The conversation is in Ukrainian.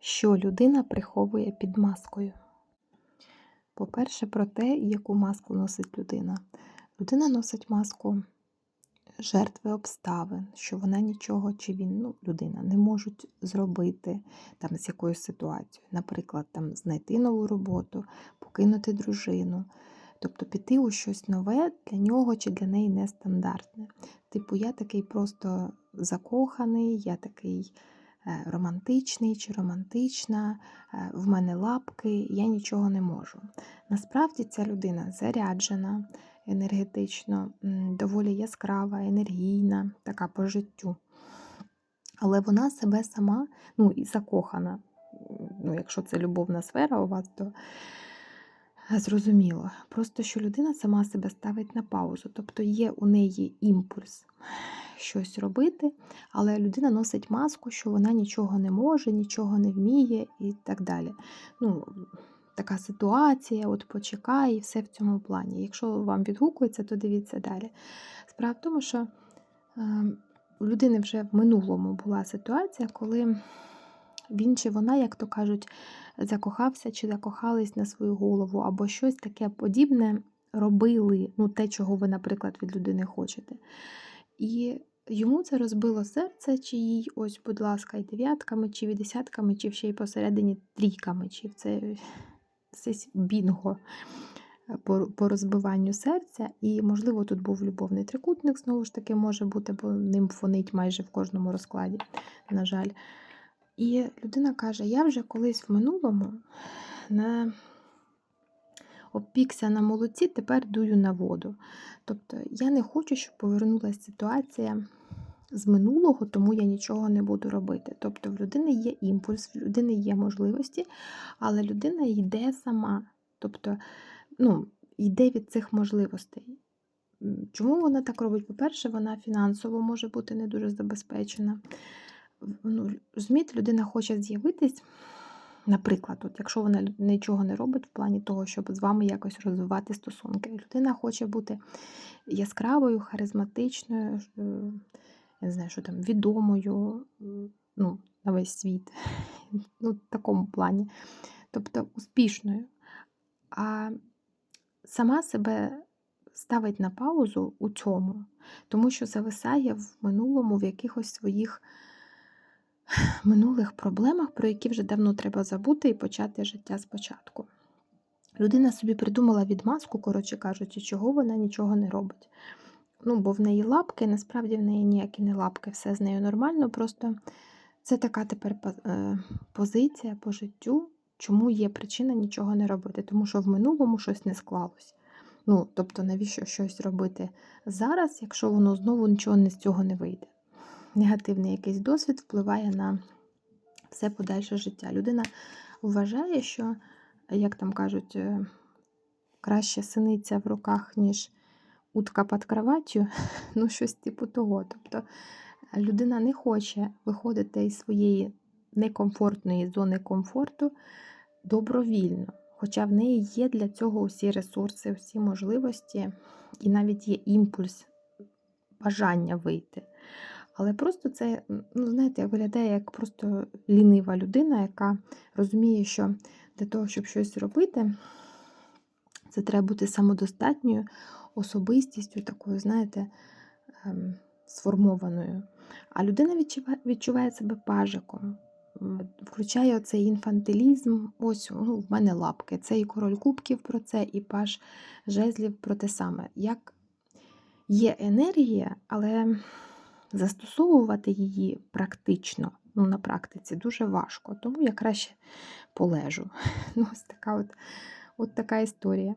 що людина приховує під маскою. По-перше, про те, яку маску носить людина. Людина носить маску жертви обставин, що вона нічого, чи він, ну, людина, не можуть зробити там з якоюсь ситуацією. Наприклад, там знайти нову роботу, покинути дружину. Тобто піти у щось нове для нього чи для неї нестандартне. Типу, я такий просто закоханий, я такий романтичний чи романтична, е, в мене лапки, я нічого не можу. Насправді ця людина заряджена енергетично, доволі яскрава, енергійна, така по життю. Але вона себе сама, ну і закохана. Ну, якщо це любовна сфера у вас, то е, зрозуміло. Просто що людина сама себе ставить на паузу. Тобто є у неї імпульс щось робити, але людина носить маску, що вона нічого не може, нічого не вміє і так далі. Ну, така ситуація, от почекай, і все в цьому плані. Якщо вам відгукується, то дивіться далі. Справа в тому, що е, у людини вже в минулому була ситуація, коли він чи вона, як то кажуть, закохався чи закохались на свою голову, або щось таке подібне робили, ну, те, чого ви, наприклад, від людини хочете. І йому це розбило серце, чи їй, ось, будь ласка, і дев'ятками, чи і десятками, чи ще й посередині трійками, чи це це бінго е, по, по розбиванню серця. І, можливо, тут був любовний трикутник, знову ж таки, може бути, бо ним фонить майже в кожному розкладі, на жаль. І людина каже: я вже колись в минулому на обпікся на молоці, тепер дую на воду. Тобто я не хочу, щоб повернулася ситуація з минулого, тому я нічого не буду робити. Тобто в людини є імпульс, в людини є можливості, але людина йде сама. Тобто, ну, йде від цих можливостей. Чому вона так робить? По-перше, вона фінансово може бути не дуже забезпечена. Ну, розумієте, людина хоче з'явитись. Наприклад, от якщо вона нічого не робить в плані того, щоб з вами якось розвивати стосунки, людина хоче бути яскравою, харизматичною, е, я не знаю, що там, відомою ну, на весь світ, ну, в такому плані, тобто успішною. А сама себе ставить на паузу у цьому, тому що зависає в минулому в якихось своїх минулих проблемах, про які вже давно треба забути і почати життя спочатку. Людина собі придумала відмазку, коротше кажучи, чого вона нічого не робить. Ну, бо в неї лапки, насправді в неї ніякі не лапки, все з нею нормально. Просто це така тепер е, позиція по життю, чому є причина нічого не робити, тому що в минулому щось не склалось. Ну, тобто, навіщо щось робити зараз, якщо воно знову нічого з цього не вийде? Негативний якийсь досвід впливає на все подальше життя. Людина вважає, що, як там кажуть, е, краще синиця в руках, ніж утка під кроваттю, ну щось типу того. Тобто людина не хоче виходити із своєї некомфортної зони комфорту добровільно. Хоча в неї є для цього усі ресурси, всі можливості, і навіть є імпульс бажання вийти. Але просто це, ну, знаєте, виглядає як просто лінива людина, яка розуміє, що для того, щоб щось робити, це треба бути самодостатньою особистістю, такою, знаєте, ем, сформованою. А людина відчуває, відчуває себе пажиком, включає оцей інфантилізм. Ось ну, в мене лапки. Це і король кубків про це, і паж жезлів про те саме. Як є енергія, але застосовувати її практично, ну, на практиці дуже важко, тому я краще полежу. Ну, ось така от, от така історія.